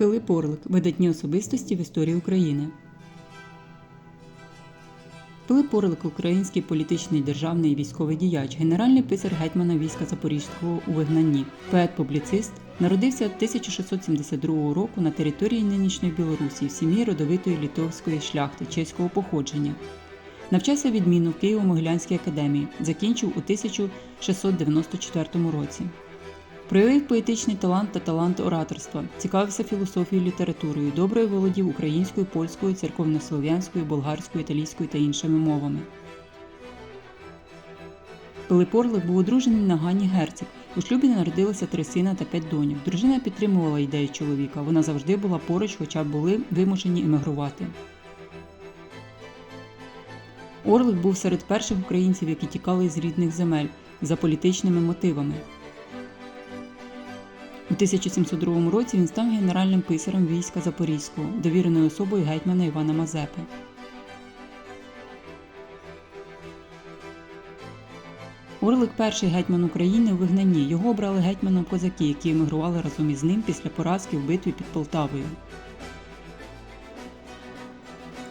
Пилип Орлик видатні особистості в історії України. Пилип Орлик – український політичний державний і військовий діяч, генеральний писар гетьмана війська Запорізького у вигнанні, поет-публіцист, народився 1672 року на території нинішньої Білорусі в сім'ї родовитої літовської шляхти чеського походження. Навчався відмінно в Києво-Могилянській академії, закінчив у 1694 році. Проявив поетичний талант та талант ораторства, цікавився філософією, літературою, добре володів українською, польською, церковнослов'янською, болгарською, італійською та іншими мовами. Пилип Орлик був одружений на Ганні Герцик. У шлюбі народилося три сина та п'ять доньок. Дружина підтримувала ідеї чоловіка. Вона завжди була поруч, хоча були вимушені емігрувати. Орлик був серед перших українців, які тікали з рідних земель за політичними мотивами. У 1702 році він став генеральним писарем війська Запорізького, довіреною особою гетьмана Івана Мазепи. Орлик перший гетьман України у вигнанні. Його обрали гетьманом козаки, які емігрували разом із ним після поразки в битві під Полтавою.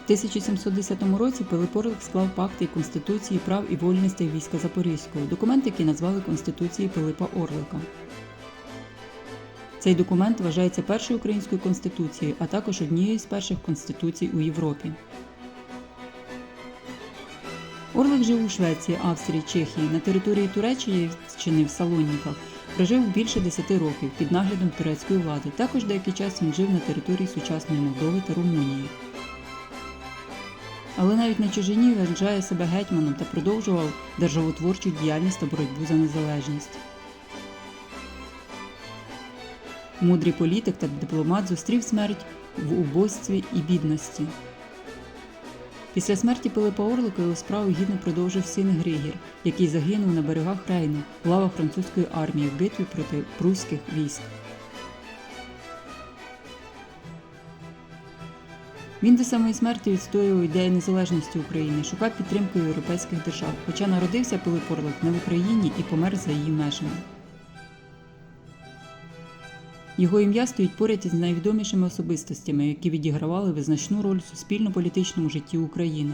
В 1710 році Пилип Орлик склав пакти Конституції прав і вольностей війська Запорізького, документ, який назвали Конституцією Пилипа Орлика. Цей документ вважається першою українською конституцією, а також однією з перших конституцій у Європі. Орлик жив у Швеції, Австрії, Чехії, на території Туреччини в Салоніках. Прожив більше 10 років під наглядом турецької влади. Також деякий час він жив на території сучасної Молдови та Румунії. Але навіть на чужині вважає себе гетьманом та продовжував державотворчу діяльність та боротьбу за незалежність. Мудрий політик та дипломат зустрів смерть в убожстві і бідності. Після смерті Пилипа Орлика його справу гідно продовжив син Григір, який загинув на берегах Рейну в лавах французької армії в битві проти пруських військ. Він до самої смерті відстоював ідею незалежності України, шукав підтримки європейських держав, хоча народився Пилип Орлик не в Україні і помер за її межами. Його ім'я стоїть поряд із найвідомішими особистостями, які відігравали визначну роль в суспільно-політичному житті України.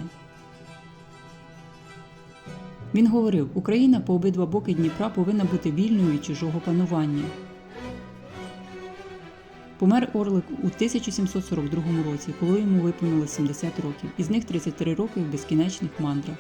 Він говорив: Україна по обидва боки Дніпра повинна бути вільною від чужого панування. Помер Орлик у 1742 році, коли йому виповнилось 70 років, із них 33 роки в безкінечних мандрах.